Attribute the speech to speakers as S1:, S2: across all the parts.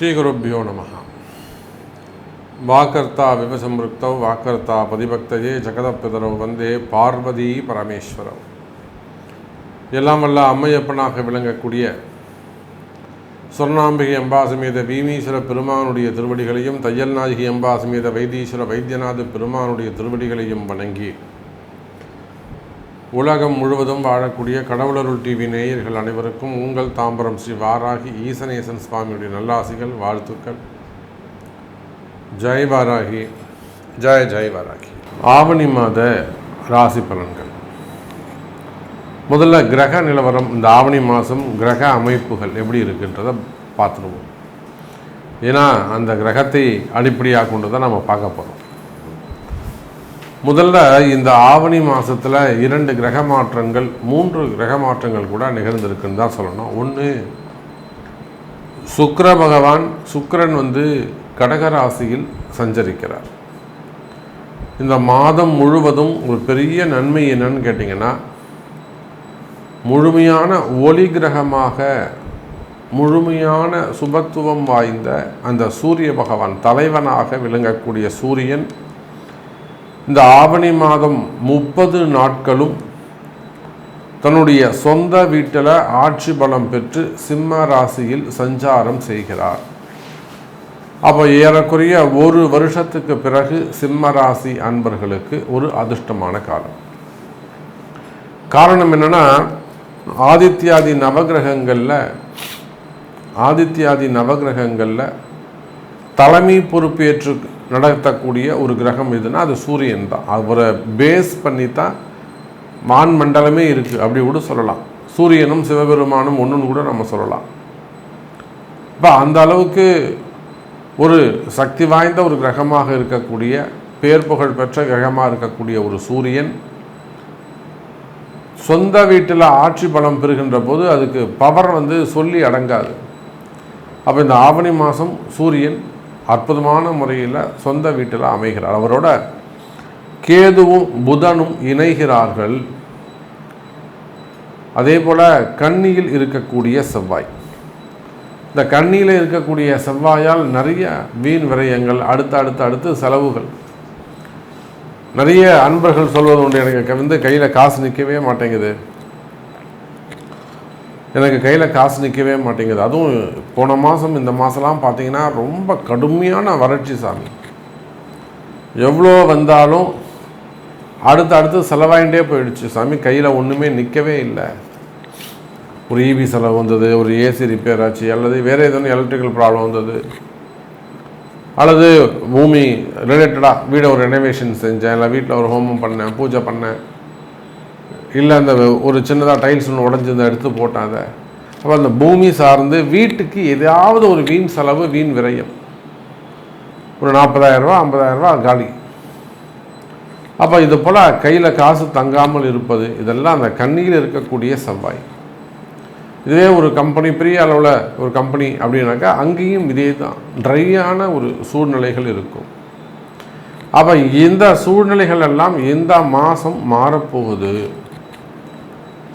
S1: ஸ்ரீகுருப்பியோ நம வாக்கர்த்தா விவசம்ருக்தௌ வாக்கர்த்தா பதிபக்தையே ஜெகதப்பிதரவு வந்தே பார்வதி பரமேஸ்வரம் எல்லாம் வல்ல அம்மையப்பனாக விளங்கக்கூடிய சொர்ணாம்பிகை அம்பாசுமீத பீமீஸ்வர பெருமானுடைய திருவடிகளையும் தையல் நாயகி அம்பாசமேத வைத்தீஸ்வர வைத்தியநாத பெருமானுடைய திருவடிகளையும் வணங்கி உலகம் முழுவதும் வாழக்கூடிய கடவுளருள் டிவி நேயர்கள் அனைவருக்கும் உங்கள் தாம்பரம் ஸ்ரீ வாராகி ஈசனேசன் சுவாமியுடைய நல்லாசிகள் வாழ்த்துக்கள். ஜெய் வாராகி ஜெய ஜெய் வாராகி. ஆவணி மாத ராசி பலன்கள். முதல்ல கிரக நிலவரம் இந்த ஆவணி மாதம் கிரக அமைப்புகள் எப்படி இருக்குன்றதை பார்த்துருவோம். ஏன்னா அந்த கிரகத்தை அடிப்படையாக கொண்டு தான் நம்ம பார்க்க போகிறோம் முதல்ல இந்த ஆவணி மாதத்தில் இரண்டு கிரக மாற்றங்கள் மூன்று கிரக மாற்றங்கள் கூட நிகழ்ந்திருக்குன்னு தான் சொல்லணும். ஒன்று சுக்ர பகவான் சுக்கரன் வந்து கடகராசியில் சஞ்சரிக்கிறார். இந்த மாதம் முழுவதும் ஒரு பெரிய நன்மை என்னன்னு கேட்டிங்கன்னா முழுமையான ஒளி கிரகமாக முழுமையான சுபத்துவம் வாய்ந்த அந்த சூரிய பகவான் தலைவனாக விளங்கக்கூடிய சூரியன் இந்த ஆவணி மாதம் முப்பது நாட்களும் தன்னுடைய சொந்த வீட்டில் ஆட்சி பலம் பெற்று சிம்ம ராசியில் சஞ்சாரம் செய்கிறார். அப்போ ஏறக்குறைய ஒரு வருஷத்துக்கு பிறகு சிம்ம ராசி அன்பர்களுக்கு ஒரு அதிர்ஷ்டமான காலம். காரணம் என்னன்னா ஆதித்யாதி நவகிரகங்களில் ஆதித்யாதி நவகிரகங்களில் தலைமை பொறுப்பேற்று நடத்தக்கூடிய ஒரு கிரகம் எதுனா அது சூரியன் தான். அவரை பேஸ் பண்ணி தான் மான் மண்டலமே இருக்குது அப்படி கூட சொல்லலாம். சூரியனும் சிவபெருமானும் ஒன்றுன்னு கூட நம்ம சொல்லலாம். இப்போ அந்த அளவுக்கு ஒரு சக்தி வாய்ந்த ஒரு கிரகமாக இருக்கக்கூடிய பேர் புகழ் பெற்ற கிரகமாக இருக்கக்கூடிய ஒரு சூரியன் சொந்த வீட்டில் ஆட்சி பலம் பெறுகின்ற போது அதுக்கு பவர் வந்து சொல்லி அடங்காது. அப்போ இந்த ஆவணி மாதம் சூரியன் அற்புதமான முறையில் சொந்த வீட்டில் அமைகிறார். அவரோட கேதுவும் புதனும் இணைகிறார்கள். அதே போல் கண்ணியில் இருக்கக்கூடிய செவ்வாய். இந்த கண்ணியில் இருக்கக்கூடிய செவ்வாயால் நிறைய வீண் விரயங்கள் அடுத்து அடுத்து அடுத்து செலவுகள். நிறைய அன்பர்கள் சொல்வது உண்டு எனக்கு. வந்து கையில் காசு நிற்கவே மாட்டேங்குது. எனக்கு கையில் காசு நிற்கவே மாட்டேங்குது. அதுவும் போன மாதம் இந்த மாதம்லாம் பார்த்தீங்கன்னா ரொம்ப கடுமையான வறட்சி சாமி. எவ்வளோ வந்தாலும் அடுத்து அடுத்து செலவாயிண்டே போயிடுச்சு. சாமி கையில் ஒன்றுமே நிற்கவே இல்லை. ஒரு இபி செலவு வந்தது ஒரு ஏசி ரிப்பேர் ஆச்சு அல்லது வேறு எதுவும் எலக்ட்ரிக்கல் ப்ராப்ளம் வந்தது அல்லது பூமி ரிலேட்டடாக வீடை ஒரு ரெனோவேஷன் செஞ்சேன் இல்லை வீட்டில் ஒரு ஹோமம் பண்ணேன் பூஜை பண்ணேன். இல்லை அந்த ஒரு சின்னதாக டைல்ஸ் ஒன்று உடஞ்சிருந்த எடுத்து போட்டேன் அதை அப்போ அந்த பூமி சார்ந்து வீட்டுக்கு எதாவது ஒரு வீண் செலவு வீண் விரயம். ஒரு நாற்பதாயிரரூபா ஐம்பதாயிரரூபா காலி. அப்போ இது போல் கையில் காசு தங்காமல் இருப்பது இதெல்லாம் அந்த கண்ணியில் இருக்கக்கூடிய செவ்வாய். இதுவே ஒரு கம்பெனி பெரிய அளவில் ஒரு கம்பெனி அப்படின்னாக்கா அங்கேயும் இதே தான். ட்ரையான ஒரு சூழ்நிலைகள் இருக்கும். அப்போ இந்த சூழ்நிலைகள் எல்லாம் இந்த மாதம் மாறப்போகுது.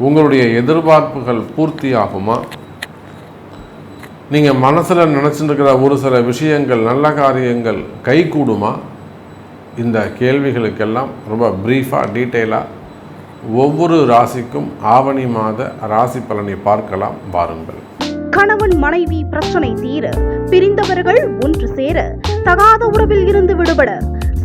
S1: உங்களுடைய எதிர்பார்ப்புகள் பூர்த்தி ஆகுமா நீங்கள் மனசில் நினச்சிட்டு இருக்கிற ஒரு சில விஷயங்கள் நல்ல காரியங்கள் கைகூடுமா? இந்த கேள்விகளுக்கெல்லாம் ரொம்ப ப்ரீஃபாக டீட்டெயிலாக ஒவ்வொரு ராசிக்கும் ஆவணி மாத ராசி பலனை பார்க்கலாம் வாருங்கள்.
S2: கணவன் மனைவி பிரச்சனை தீர பிரிந்தவர்கள் ஒன்று சேர தகாத உறவில் இருந்து விடுபட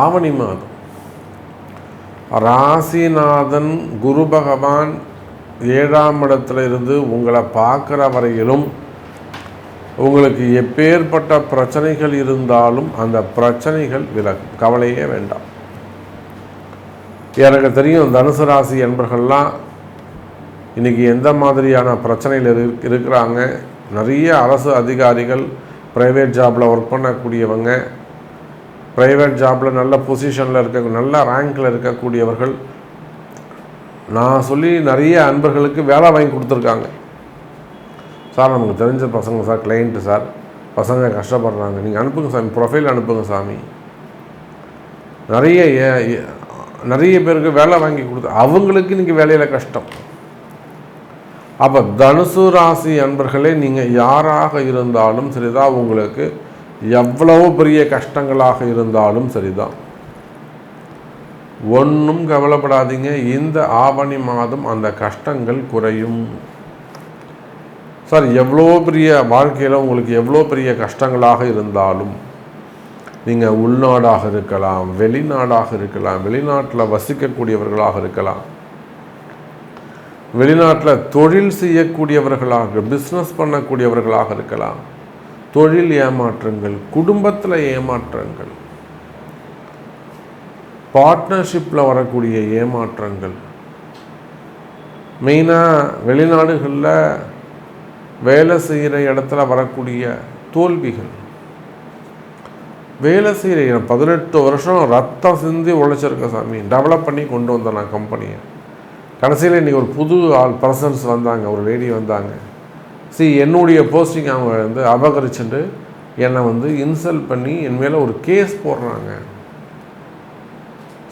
S1: ஆவணி மாதம் ராசிநாதன் குரு பகவான் ஏழாம் இடத்துல இருந்து உங்களை பார்க்குற வரையிலும் உங்களுக்கு எப்பேற்பட்ட பிரச்சனைகள் இருந்தாலும் அந்த பிரச்சனைகள் விலகும் கவலையே வேண்டாம். எனக்கு தெரியும் தனுசு ராசி என்பர்கள்லாம் இன்றைக்கி எந்த மாதிரியான பிரச்சனையில் இரு இருக்கிறாங்க. நிறைய அரசு அதிகாரிகள் ப்ரைவேட் ஜாபில் ஒர்க் பண்ணக்கூடியவங்க. ப்ரைவேட் ஜாபில் நல்ல பொசிஷனில் இருக்க நல்ல ரேங்கில் இருக்கக்கூடியவர்கள் நான் சொல்லி நிறைய அன்பர்களுக்கு வேலை வாங்கி கொடுத்துருக்காங்க. சார் நமக்கு தெரிஞ்ச பசங்க சார் கிளைண்ட்டு சார் பசங்க கஷ்டப்படுறாங்க. நீங்கள் அனுப்புங்க சாமி ப்ரொஃபைல் அனுப்புங்க சாமி. நிறைய ஏ- நிறைய பேருக்கு வேலை வாங்கி கொடுத்து அவங்களுக்கு இன்றைக்கி வேலையில் கஷ்டம். அப்போ தனுசு ராசி அன்பர்களே நீங்கள் யாராக இருந்தாலும் சரிதான் உங்களுக்கு எவ்வளவு பெரிய கஷ்டங்களாக இருந்தாலும் சரிதான். ஒன்றும் கவலைப்படாதீங்க. இந்த ஆவணி மாதம் அந்த கஷ்டங்கள் குறையும். சார் எவ்வளோ பெரிய வாழ்க்கையில் உங்களுக்கு எவ்வளோ பெரிய கஷ்டங்களாக இருந்தாலும் நீங்கள் உள்நாடாக இருக்கலாம் வெளிநாடாக இருக்கலாம் வெளிநாட்டில் வசிக்கக்கூடியவர்களாக இருக்கலாம் வெளிநாட்டில் தொழில் செய்யக்கூடியவர்களாக பிஸ்னஸ் பண்ணக்கூடியவர்களாக இருக்கலாம் தொழில் ஏமாற்றங்கள் குடும்பத்தில் ஏமாற்றங்கள் பார்ட்னர்ஷிப்பில் வரக்கூடிய ஏமாற்றங்கள். மெயினாக வெளிநாடுகளில் வேலை செய்கிற இடத்துல வரக்கூடிய தோல்விகள். வேலை செய்கிற பதினெட்டு வருஷம் ரத்தம் சிந்தி உழைச்சிருக்க சாமி. டெவலப் பண்ணி கொண்டு வந்தேன் நான் கம்பெனியை கடைசியில் இன்றைக்கி ஒரு புது ஆள் பர்சன்ஸ் வந்தாங்க ஒரு லேடி வந்தாங்க. சி என்னுடைய போஸ்டிங் அவங்க வந்து அபகரிச்சுட்டு என்னை வந்து இன்சல்ட் பண்ணி என் மேலே ஒரு கேஸ் போடுறாங்க.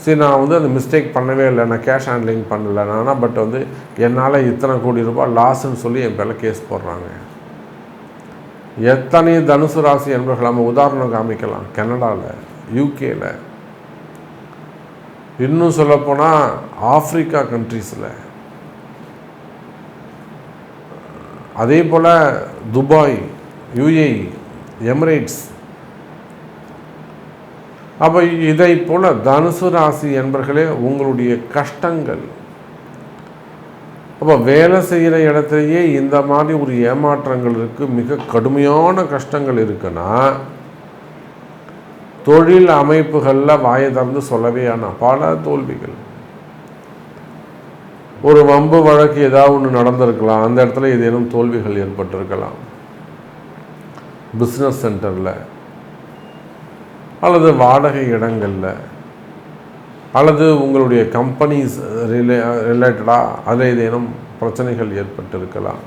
S1: சரி நான் வந்து அந்த மிஸ்டேக் பண்ணவே இல்லை. நான் கேஷ் ஹேண்ட்லிங் பண்ணல. நானா பட் வந்து என்னால் இத்தனை கோடி ரூபாய் லாஸ்ன்னு சொல்லி என் பேரில் கேஸ் போடுறாங்க. எத்தனை தனுசு ராசி என்பவர்கள் நம்ம உதாரணம் காமிக்கலாம். கனடாவில் யூகேல இன்னும் சொல்லப்போனால் ஆஃப்ரிக்கா கண்ட்ரீஸில் அதே போல் துபாய் யுஏஇ எமிரேட்ஸ். அப்போ இதை போல் தனுசு ராசி என்பர்களே உங்களுடைய கஷ்டங்கள். அப்போ வேலை செய்கிற இடத்துலையே இந்த மாதிரி ஒரு ஏமாற்றங்கள் இருக்குது மிக கடுமையான கஷ்டங்கள் இருக்குன்னா தொழில் அமைப்புகளில் வாயை திறந்து சொல்லவே ஆனால் பல தோல்விகள். ஒரு வம்பு வழக்கு ஏதாவது ஒன்று நடந்திருக்கலாம். அந்த இடத்துல ஏதேனும் தோல்விகள் ஏற்பட்டிருக்கலாம். பிஸ்னஸ் சென்டரில் அல்லது வாடகை இடங்களில் அல்லது உங்களுடைய கம்பெனிஸ் ரிலே ரிலேட்டடாக அதில் ஏதேனும் பிரச்சனைகள் ஏற்பட்டிருக்கலாம்.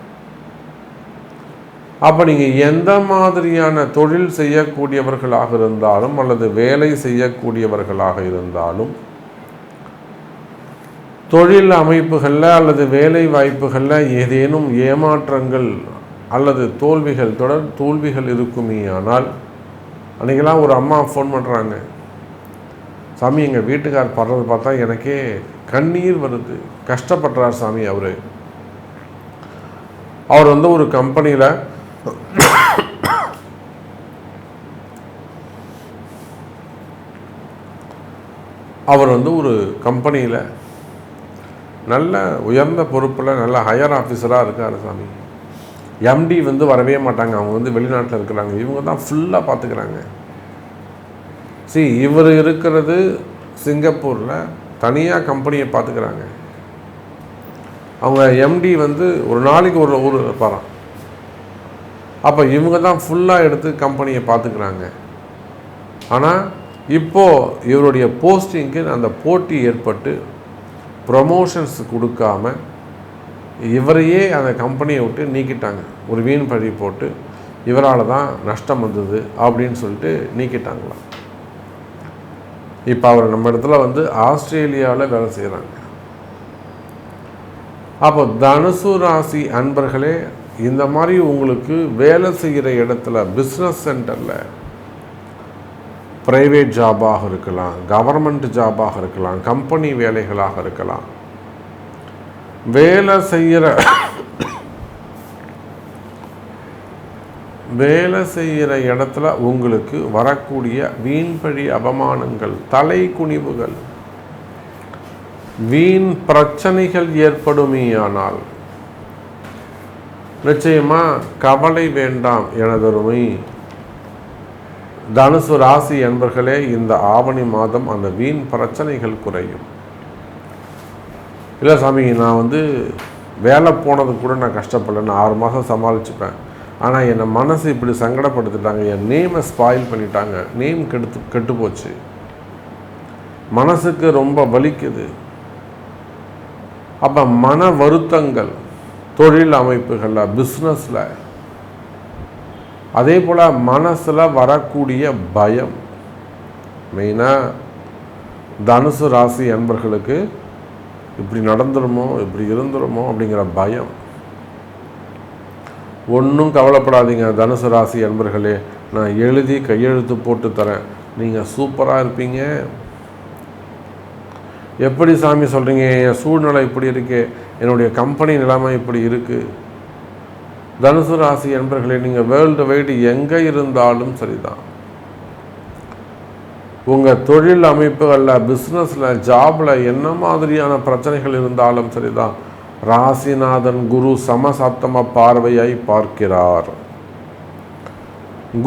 S1: அப்போ நீங்கள் எந்த மாதிரியான தொழில் செய்யக்கூடியவர்களாக இருந்தாலும் அல்லது வேலை செய்யக்கூடியவர்களாக இருந்தாலும் தொழில் அமைப்புகளில் அல்லது வேலை வாய்ப்புகளில் ஏதேனும் ஏமாற்றங்கள் அல்லது தோல்விகள் தொடர் தோல்விகள் இருக்குமே ஆனால் அன்றைக்கெல்லாம் ஒரு அம்மா ஃபோன் பண்ணுறாங்க சாமி எங்கள் வீட்டுக்கார் படுறதை பார்த்தா எனக்கே கண்ணீர் வருது. கஷ்டப்படுறார் சாமி அவர். அவர் வந்து ஒரு கம்பெனியில் அவர் வந்து ஒரு கம்பெனியில் நல்ல உயர்ந்த பொறுப்பில் நல்ல ஹையர் ஆஃபீஸராக இருக்கார் சாமி. எம்டி வந்து வரவே மாட்டாங்க. அவங்க வந்து வெளிநாட்டில் இருக்கிறாங்க. இவங்க தான் ஃபுல்லாக பார்த்துக்கிறாங்க சரி இவர் இருக்கிறது சிங்கப்பூரில் தனியாக கம்பெனியை பார்த்துக்கிறாங்க அவங்க எம்டி வந்து ஒரு நாளைக்கு ஒரு ஊர் இருப்பாராம் அப்போ இவங்க தான் ஃபுல்லாக எடுத்து கம்பெனியை பார்த்துக்கிறாங்க ஆனால் இப்போது இவருடைய போஸ்டிங்க்கு அந்த போட்டி ஏற்பட்டு ப்ரொமோஷன்ஸ் கொடுக்காம இவரையே அந்த கம்பெனியை விட்டு நீக்கிட்டாங்க. ஒரு வீண் பழி போட்டு இவரால் தான் நஷ்டம் வந்தது அப்படின்னு சொல்லிட்டு நீக்கிட்டாங்களாம் இப்போ அவர் நம்ம இடத்துல வந்து ஆஸ்திரேலியாவில் வேலை செய்கிறாங்க அப்போ தனுசு ராசி அன்பர்களே இந்த மாதிரி உங்களுக்கு வேலை செய்கிற இடத்துல பிஸ்னஸ் சென்டரில் ப்ரைவேட் ஜாபாக இருக்கலாம் கவர்மெண்ட் ஜாபாக இருக்கலாம் கம்பெனி வேலைகளாக இருக்கலாம். வேலை செய்கிற வேலை செய்கிற இடத்துல உங்களுக்கு வரக்கூடிய வீண்பழி அவமானங்கள் தலை குனிவுகள் வீண் பிரச்சனைகள் ஏற்படுமேயானால் நிச்சயமாக கவலை வேண்டாம் எனதொருமை. தனுசு ராசி என்பர்களே இந்த ஆவணி மாதம் அந்த வீண் பிரச்சனைகள் குறையும். இல்லை சாமி நான் வந்து வேலை போனது கூட நான் கஷ்டப்படல. நான் ஆறு மாதம் சமாளிச்சுப்பேன். ஆனால் என்னை மனசு இப்படி சங்கடப்படுத்திட்டாங்க. என் நேமை ஸ்பாயில் பண்ணிட்டாங்க. நேம் கெடுத்து கெட்டு போச்சு. மனசுக்கு ரொம்ப வலிக்குது. அப்போ மன வருத்தங்கள் தொழில் அமைப்புகளில் பிஸ்னஸில் அதே போல் மனசில் வரக்கூடிய பயம். மெயினாக தனுசு ராசி அன்பர்களுக்கு இப்படி நடந்துருமோ இப்படி இருந்துருமோ அப்படிங்கிற பயம். ஒன்றும் கவலைப்படாதீங்க தனுசு ராசி அன்பர்களே. நான் எழுதி கையெழுத்து போட்டு தரேன். நீங்கள் சூப்பராக இருப்பீங்க. எப்படி சாமி சொல்கிறீங்க என் சூழ்நிலை இப்படி இருக்கு. என்னுடைய கம்பெனி நிலைமை இப்படி இருக்குது தனுசு ராசி என்பர்களே நீங்கள் வேர்ல்டு வைடு எங்கே இருந்தாலும் சரிதான். உங்கள் தொழில் அமைப்புகளில் பிஸ்னஸில் ஜாபில் என்ன மாதிரியான பிரச்சனைகள் இருந்தாலும் சரிதான். ராசிநாதன் குரு சமசப்தம பார்வையாய் பார்க்கிறார்.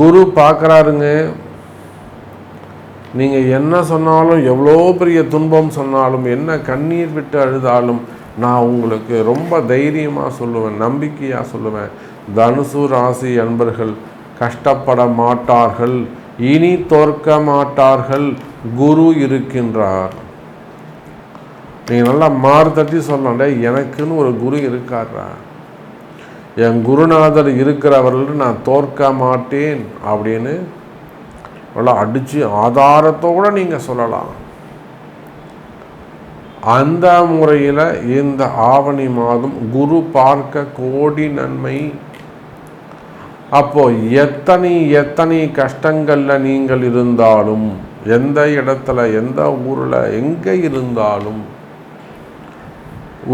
S1: குரு பார்க்குறாருங்க. நீங்கள் என்ன சொன்னாலும் எவ்வளோ பெரிய துன்பம் சொன்னாலும் என்ன கண்ணீர் விட்டு அழுதாலும் நான் உங்களுக்கு ரொம்ப தைரியமாக சொல்லுவேன் நம்பிக்கையாக சொல்லுவேன். தனுசு ராசி அன்பர்கள் கஷ்டப்பட மாட்டார்கள் இனி தோற்க மாட்டார்கள் குரு இருக்கின்றார். நீங்கள் நல்லா மாறு தட்டி சொல்லலாம் எனக்குன்னு ஒரு குரு இருக்காரா என் குருநாதர் இருக்கிறவர்கள் நான் தோற்க மாட்டேன் அப்படின்னு நல்லா அடித்து ஆதாரத்தோடு நீங்கள் சொல்லலாம். அந்த முறையில் இந்த ஆவணி மாதம் குரு பார்க்க கோடி நன்மை. அப்போ எத்தனை எத்தனை கஷ்டங்களில் நீங்கள் இருந்தாலும் எந்த இடத்துல எந்த ஊரில் எங்கே இருந்தாலும்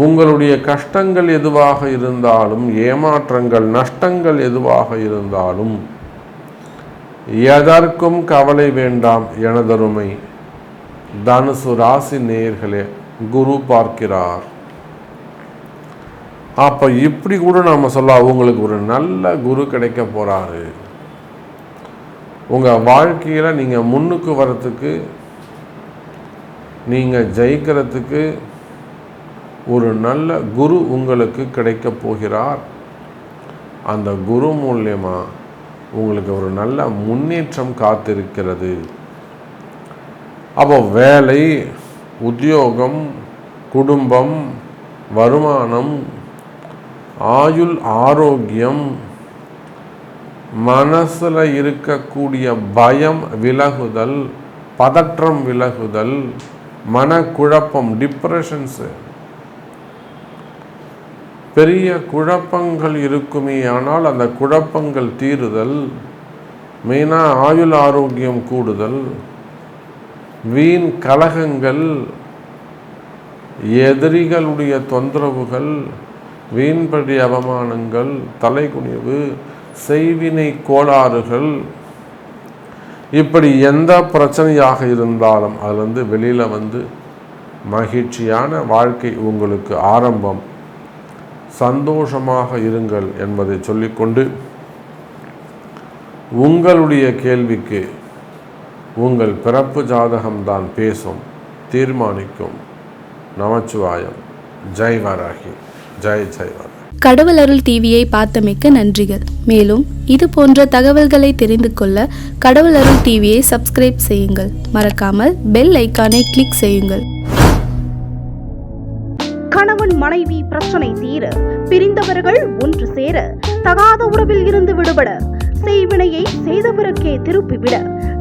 S1: உங்களுடைய கஷ்டங்கள் எதுவாக இருந்தாலும் ஏமாற்றங்கள் நஷ்டங்கள் எதுவாக இருந்தாலும் எதற்கும் கவலை வேண்டாம் எனதருமை தனுசு ராசி நேர்களே. குரு பார்க்கிறார். அப்போ இப்படி கூட நாம் சொல்லலாம் உங்களுக்கு ஒரு நல்ல குரு கிடைக்க போகிறாரு உங்கள் வாழ்க்கையில் நீங்கள் முன்னுக்கு வரத்துக்கு நீங்கள் ஜெயிக்கிறதுக்கு ஒரு நல்ல குரு உங்களுக்கு கிடைக்க போகிறார். அந்த குரு மூலியமா உங்களுக்கு ஒரு நல்ல முன்னேற்றம் காத்திருக்கிறது. அப்போ வேலை உத்தியோகம் குடும்பம் வருமானம் ஆயுள் ஆரோக்கியம் மனசில் இருக்கக்கூடிய பயம் விலகுதல் பதற்றம் விலகுதல் மனக்குழப்பம் டிப்ரெஷன்ஸு பெரிய குழப்பங்கள் இருக்குமே ஆனால் அந்த குழப்பங்கள் தீருதல். மெயினாக ஆயுள் ஆரோக்கியம் கூடுதல். வீண் கலகங்கள் எதிரிகளுடைய தொந்தரவுகள் வீண்படி அவமானங்கள் தலைகுனிவு செய்வினை கோளாறுகள் இப்படி எந்த பிரச்சனையாக இருந்தாலும் அதுலேருந்து வெளியில் வந்து மகிழ்ச்சியான வாழ்க்கை உங்களுக்கு ஆரம்பம். சந்தோஷமாக இருங்கள் என்பதை சொல்லிக்கொண்டு உங்களுடைய கேள்விக்கு உங்கள் பிறப்பு ஜாதகம்தான் பேசும் தீர்மானிக்கும். நமச்சிவாயம். ஜெய் வராகி. ஜெய் ஜெய் வராகி.
S3: கடவுள் அருள் டிவியை பார்த்தமைக்க நன்றிகள். மேலும் இது போன்ற தகவல்களை தெரிந்து கொள்ள கடவுள் அருள் டிவியை சப்ஸ்கிரைப் செய்யுங்கள். மறக்காமல் பெல் ஐக்கானை கிளிக் செய்யுங்கள்.
S2: கணவன் மனைவி பிரச்சனை தீர பிரிந்தவர்கள் ஒன்று சேர தகாத உறவில் இருந்து விடுபட செய்வினையை செய்தவருக்கே திருப்பிவிட